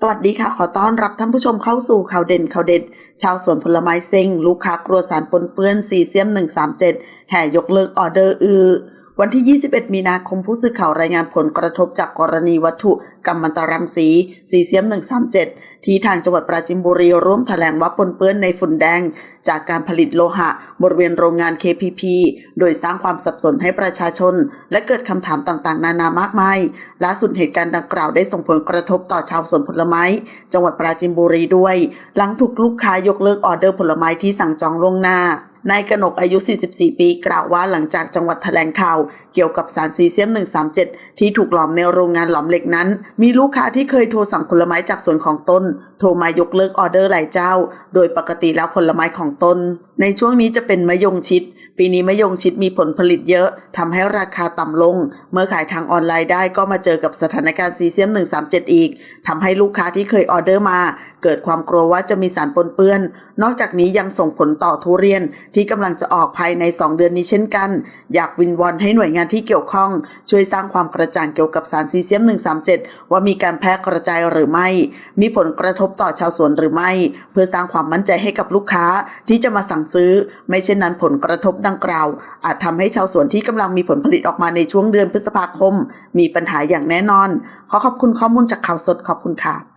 สวัสดีค่ะ ขอต้อนรับท่านผู้ชมเข้าสู่ข่าวเด่นข่าวเด็ด ชาวสวนผลไม้เซ็ง ลูกค้ากลัวสารปนเปื้อนซีเซียม 137 แห่ยกเลิกออเดอร์อือ วันที่ 21 มีนาคมผู้สื่อข่าวรายงานผลกระทบจากกรณีวัตถุกัมมันตรังสีซีเซียม 137 ที่ทางจังหวัดปราจินบุรีร่วมแถลงว่าปนเปื้อนในฝุ่นแดง จากการผลิตโลหะบริเวณโรงงาน KPP โดยสร้างความสับสนให้ประชาชน และเกิดคำถามต่างๆ นานามากมายล่าสุดเหตุการณ์ดังกล่าวได้ส่งผลกระทบต่อชาวสวนผลไม้ จังหวัดปราจินบุรีด้วย หลังถูกลูกค้ายกเลิกออเดอร์ผลไม้ที่สั่งจองล่วงหน้า นายกนกอายุ 44 ปี กล่าวว่าหลังจากจังหวัดแถลงข่าว เกี่ยวกับสารซีเซียม 137 ที่ถูกหลอมในโรงงานหลอมเหล็กนั้น มีลูกค้าที่เคยโทรสั่งผลไม้จากสวนของตนโทรมายกเลิกออเดอร์หลายเจ้า โดยปกติแล้วผลไม้ของตน ในช่วงนี้จะเป็นมะยงชิด ปีนี้มะยงชิดมีผลผลิตเยอะทำให้ราคาต่ำลง เมื่อขายทางออนไลน์ได้ก็มาเจอกับสถานการณ์ซีเซียม 137 อีกทำให้ลูกค้าที่เคยออเดอร์มา เกิดความกลัวว่าจะมีสารปนเปื้อน นอกจากนี้ยังส่งผลต่อทุเรียนที่กำลังจะออกภายใน 2 เดือนนี้เช่นกัน อยากวินวอนให้หน่วยงานที่เกี่ยวข้อง ช่วยสร้างความกระจ่างเกี่ยวกับสารซีเซียม 137 ว่ามีการแพร่กระจายหรือไม่ มีผลกระทบต่อชาวสวนหรือไม่ เพื่อสร้างความมั่นใจให้กับลูกค้าที่จะมาสั่งซื้อ ไม่เช่นนั้นผลกระทบดังกล่าว อาจทำให้ชาวสวนที่กำลังมีผลผลิตออกมาในช่วงเดือนพฤษภาคม มีปัญหาอย่างแน่นอน ขอขอบคุณข้อมูลจากข่าวสดขอบคุณค่ะ